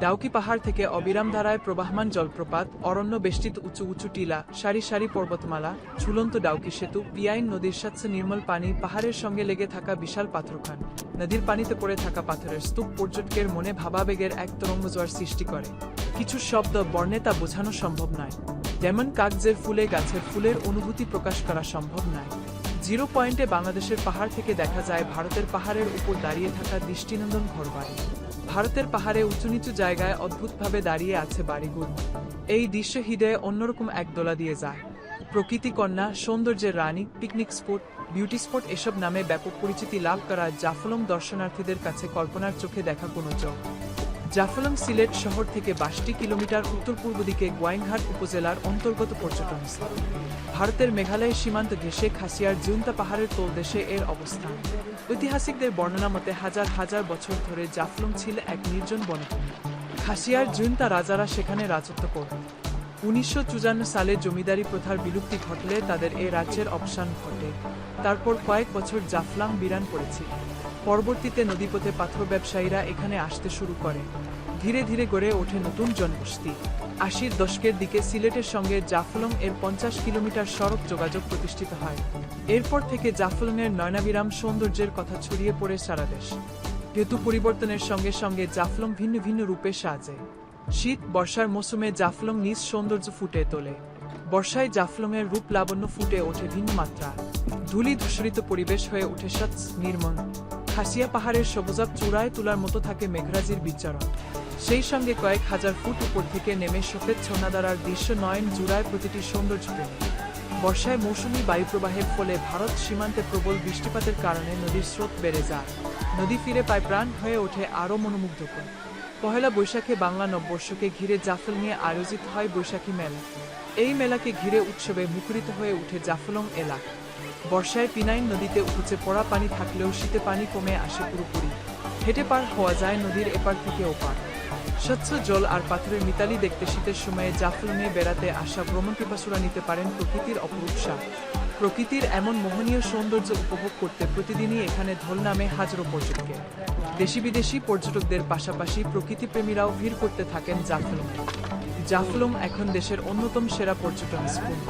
ডাউকি পাহাড় থেকে অবিরাম ধারায় প্রবাহমান জলপ্রপাত, অরণ্য বেষ্টিত উঁচু উঁচু টিলা, সারি সারি পর্বতমালা, ঝুলন্ত ডাউকি সেতু, পিয়াইন নদীর স্বচ্ছ নির্মল পানি, পাহাড়ের সঙ্গে লেগে থাকা বিশাল পাথরখান। নদীর পানিতে পড়ে থাকা পাথরের স্তূপ পর্যটকের মনে ভাবাবেগের এক তরঙ্গ জোয়ার সৃষ্টি করে। কিছু শব্দ বর্ণে তা বোঝানো সম্ভব নয়। যেমন কাগজের ফুলে গাছের ফুলের অনুভূতি প্রকাশ করা সম্ভব নয়। জিরো পয়েন্টে বাংলাদেশের পাহাড় থেকে দেখা যায় ভারতের পাহাড়ের উপর দাঁড়িয়ে থাকা দৃষ্টিনন্দন ঘরবাড়ি। ভারতের পাহাড়ে উঁচু নিচু জায়গায় অদ্ভুতভাবে দাঁড়িয়ে আছে বাড়িগুলো। এই দৃশ্য হৃদয়ে অন্যরকম এক দোলা দিয়ে যায়। প্রকৃতি কন্যা, সৌন্দর্যের রানী, পিকনিক স্পট, বিউটি স্পট এসব নামে ব্যাপক পরিচিতি লাভ করা জাফলং দর্শনার্থীদের কাছে কল্পনার চোখে দেখা কোনো চোখ। জাফলং সিলেট শহর থেকে বাষট্টি কিলোমিটার উত্তর পূর্ব দিকে গোয়াইনঘাট উপজেলার অন্তর্গত পর্যটন স্থল। ভারতের মেঘালয় সীমান্ত ঘেঁষে খাসিয়ার জিউন্তা পাহাড়ের তলদেশে এর অবস্থান। ঐতিহাসিকদের বর্ণনা মতে হাজার হাজার বছর ধরে জাফলং ছিল এক নির্জন বনভূমি। খাসিয়ার জুন্তা রাজারা সেখানে রাজত্ব করত উনিশশো চুয়ান্ন সালে জমিদারি প্রথার বিলুপ্তি ঘটলে তাদের এ রাজ্যের অবসান ঘটে। তারপর কয়েক বছর জাফলং বিরান পড়েছিল। পরবর্তীতে নদীপথে পাথর ব্যবসায়ীরা এখানে আসতে শুরু করে। ধীরে ধীরে গড়ে ওঠে নতুন জনবসতি আশির দশকের দিকে সিলেটের সঙ্গে জাফলং এর পঞ্চাশ কিলোমিটার সড়ক যোগাযোগ প্রতিষ্ঠিত হয়। এরপর থেকে জাফলং এর নয়নাবিরাম সৌন্দর্যের কথা ছড়িয়ে পড়ে সারা দেশ। ঋতু পরিবর্তনের সঙ্গে সঙ্গে জাফলং ভিন্ন ভিন্ন রূপে সাজে। শীত বর্ষার মৌসুমে জাফলং নিজ সৌন্দর্য ফুটে তোলে। বর্ষায় জাফলং এর রূপ লাবণ্য ফুটে ওঠে ভিন্ন মাত্রা। ধুলি ধূসরিত পরিবেশ হয়ে ওঠে সৎ নির্মল। খাসিয়া পাহাড়ের সবুজাব চূড়ায় তোলার মতো থাকে মেঘরাজির বিচরণ। সেই সঙ্গে কয়েক হাজার ফুট উপর থেকে নেমে সফেদ ছনাদারার দৃশ্য নয়ন জুড়ায় প্রতিটি সৌন্দর্য। বর্ষায় মৌসুমী বায়ুপ্রবাহের ফলে ভারত সীমান্তে প্রবল বৃষ্টিপাতের কারণে নদীর স্রোত বেড়ে যায়। নদী ফিরে পায় প্রাণ হয়ে ওঠে আরও মনোমুগ্ধকর। পহেলা বৈশাখে বাংলা নববর্ষকে ঘিরে জাফল নিয়ে আয়োজিত হয় বৈশাখী মেলা। এই মেলাকে ঘিরে উৎসবে মুখরিত হয়ে উঠে জাফলং এলাকা। বর্ষায় পিনাইন নদীতে উপচে পড়া পানি থাকলেও শীতে পানি কমে আসে পুরোপুরি। হেঁটে পার হওয়া যায় নদীর এপার থেকে ওপার। স্বচ্ছ জল আর পাথরের মিতালি দেখতে শীতের সময়ে জাফলংয়ে বেড়াতে আসা ভ্রমণ পিপাসুরা নিতে পারেন প্রকৃতির অপরূপ প্রকৃতির এমন মোহনীয় সৌন্দর্য উপভোগ করতে প্রতিদিনই এখানে ঢোল নামে হাজারো পর্যটকে দেশি বিদেশি পর্যটকদের পাশাপাশি প্রকৃতিপ্রেমীরাও ভিড় করতে থাকেন জাফলং। জাফলং এখন দেশের অন্যতম সেরা পর্যটন স্পট।